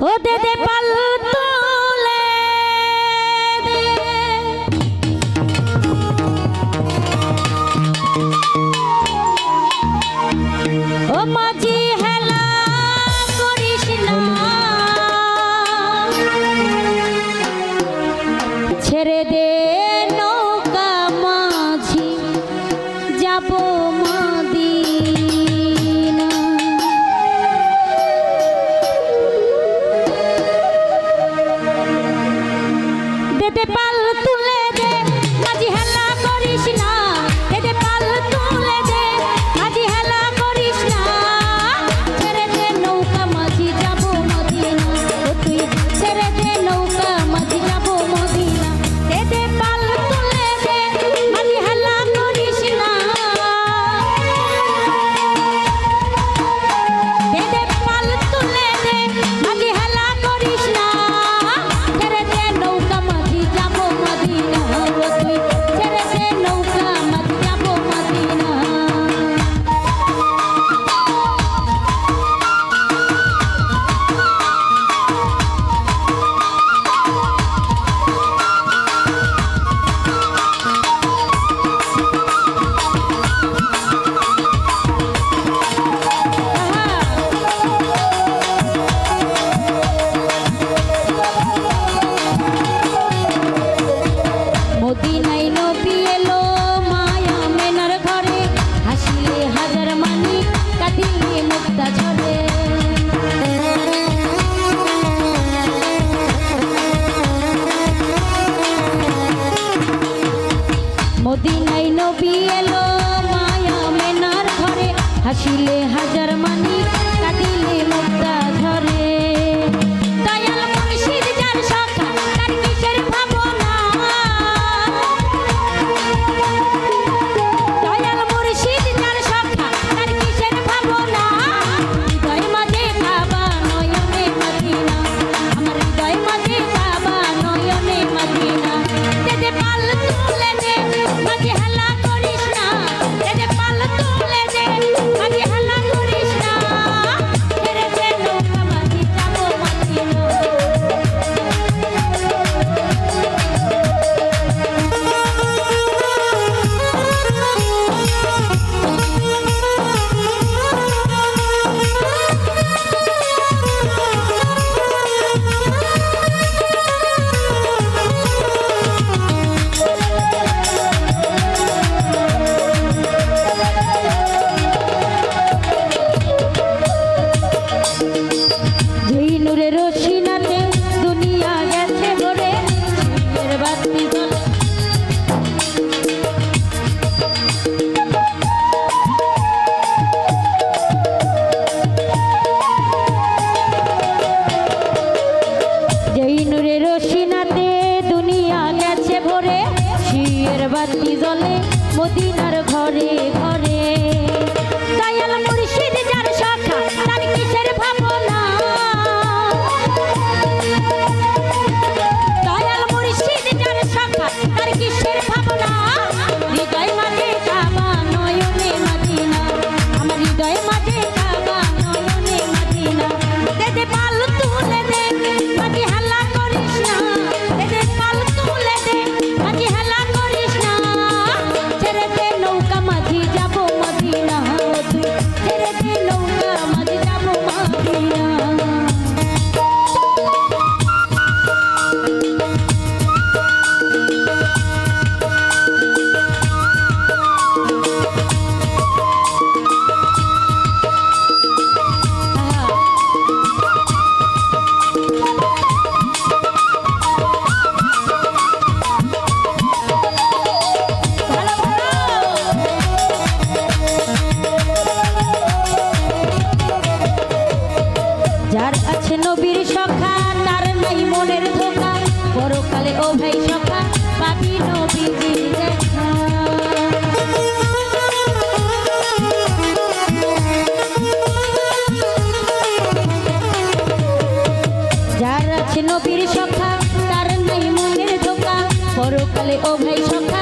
ও দে দে পাল তুলে ও মাঝি মদিনাই নবী এলো মায়া মেনার ঘরে। হাসিলে হাজার মানি খুশিয়ের বাতি জ্বলে মদিনার ঘরে ঘরে। মনের ধোকা, পরকালে ও ভাই সখা পাবি নবীজি যার আছে নবীর সখা, তার নাই মনের ধোকা, পরকালে ও ভাই সখা